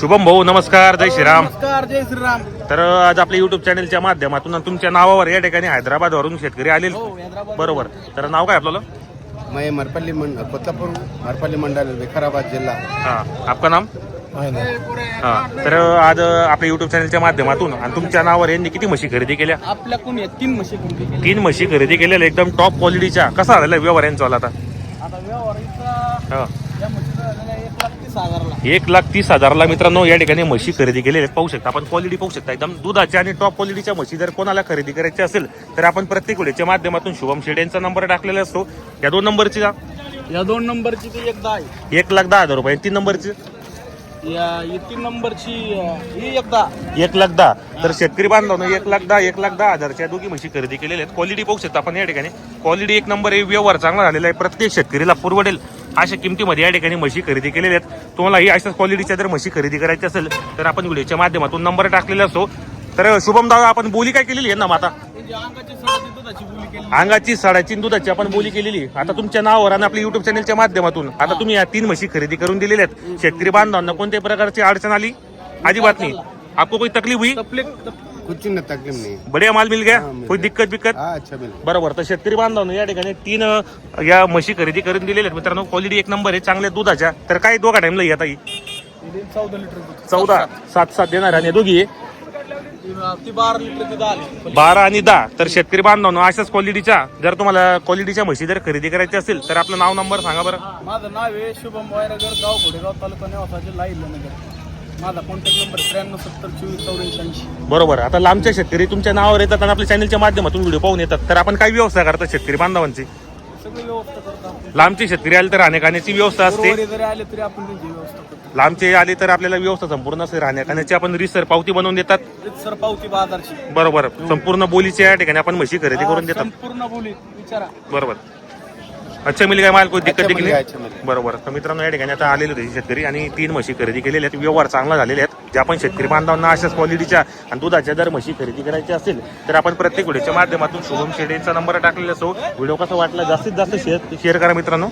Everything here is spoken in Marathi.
शुभम भाऊ नमस्कार जय श्रीराम. नमस्कार जय श्रीराम. तर आज आपल्या युट्यूब चॅनलच्या माध्यमातून आणि तुमच्या नावावर या ठिकाणी हैदराबाद वरून शेतकरी आले हो हैदराबाद बरोबर. तर नाव काय आपलं? मैं मरपल्ली मंड कोत्तापुर मरपल्ली मंडल विकाराबाद जिल्हा. हा आपका नाम? हा तर आज आपल्या युट्यूब चॅनलच्या माध्यमातून आणि तुमच्या नावावर यांनी किती म्हशी खरेदी केल्या? आपल्याकडून या तीन म्हशी खरेदी केल्या तीन म्हशी खरेदी केलेल्या एकदम टॉप क्वालिटीच्या कसा झालेला आहे व्यवहार यांचा आता? आता व्यवहारीचा हा. या म्हशीचा झालेला आहे एक लाख तीस हजारला. मित्रांनो या ठिकाणी म्हशी खरेदी केलेल्या आहेत. पाहू शकता आपण क्वालिटी पाहू शकता. एकदम दुधाच्या आणि टॉप क्वालिटीच्या म्हशी जर कोणाला खरेदी करायची असेल तर आपण प्रत्येक व्हिडिओच्या माध्यमातून शुभम शेड यांचा नंबर टाकलेला असतो. या दोन नंबरची जा. या दोन नंबरची ते एक दहा आहे. एक लाख दहा हजार रुपये. तीन नंबरची या तीन नंबरची ही एक दहा. एक लाख दहा. तर शेतकरी बांधवांनो एक लाख दहा एक लाख दहा हजारच्या दोघी म्हशी खरेदी केलेल्या आहेत. क्वालिटी पाहू शकता आपण या ठिकाणी. क्वालिटी एक नंबर आहे. व्यवहार चांगला झालेला आहे. प्रत्येक शेतकरीला पुरवडेल. अशा किमतीमध्ये या ठिकाणी म्हशी खरेदी केलेल्या आहेत. तुम्हाला ही अशाच क्वालिटीच्या जर म्हशी खरेदी करायची असेल तर आपण व्हिडिओच्या माध्यमातून नंबर टाकलेला असतो तर शुभम दादा आपण बोली काय केलेली आहे ना माता? अंगाची सडाची दुधाची आपण बोली केलेली. आता तुमच्या नावावर आणि आपल्या युट्यूब चॅनलच्या माध्यमातून आता तुम्ही या तीन म्हशी खरेदी करून दिलेल्या आहेत. शेतकरी बांधवांना कोणत्याही प्रकारची अडचण आली? अजिबात नाही. आपको कोई तकलीफ हुई? कुछ न तकलीफ नहीं। बढ़िया माल मिल गया? कोई दिक्कत बिक्कत? हाँ अच्छा मिल बरोबर तर शेतकरी बांधवांनो या ठिकाणी तीन अ, या म्हशी खरेदी करून दिलेल्या आहेत. मित्रांनो क्वालिटी एक नंबर आहे चांगल्या दुधाच्या. तर काय दोघा टाइमला येत हे देईन चौदा लिटर चौदा सात सात देणार आणि दोघी? ती बारा लिटर ती दहा लिटर बारा आणि दहा. तर शेतकरी बांधवांनो अशाच क्वालिटीच्या जर तुम्हाला क्वालिटीच्या म्हशी जर खरेदी करायची असेल तर आपलं नाव नंबर सांगा बरं. माझं नाव आहे शुभम वायरगर गाव घोडेगाव तालुका नेवासा जिल्हा इल्हानगर माझा कॉन्टॅक्ट नंबर त्र्याण्णव सत्तर चोवीस चौऱ्याऐंशी ऐंशी. बरोबर. आता लांबच्या शेतकरी तुमच्या नावावर येतात आणि आपल्या चॅनलच्या माध्यमातून व्हिडिओ पाहून येतात. तर आपण काय व्यवस्था करतात शेतकरी बांधवांची? सगळी व्यवस्था करतो आपण. लांबचे शेतकरी आले तर राहण्याखाण्याची व्यवस्था असते. बरोबर जरी आले तरी आपण त्यांची व्यवस्था करतो. लांबचे आले तर आपल्याला व्यवस्था संपूर्ण असते. राहण्याखाण्याची आपण रिसर पावती बनवून देतात. सर पावती बाजारची. बरोबर. संपूर्ण बोलीच्या या ठिकाणी आपण म्हशी खरेदी करून देतात. संपूर्ण बोली विचारा. बरोबर. अच्छा मिल काय माल दिक्कत दिखली अच्छा मिल बरोबर. तर मित्रांनो या ठिकाणी आता आलेले होते शेतकरी आणि तीन म्हशी खरेदी केलेल्या आहेत. व्यवहार चांगला झालेले आहेत. जे आपण शेतकरी बांधवांना अशाच क्वालिटीच्या आणि दुधाच्या जर म्हशी खरेदी करायची असेल तर आपण प्रत्येक व्हिडिओच्या माध्यमातून शुभम शेडेचा नंबर टाकलेला असो. व्हिडिओ कसा वाटला जास्तीत जास्त शेअर शेअर करा मित्रांनो.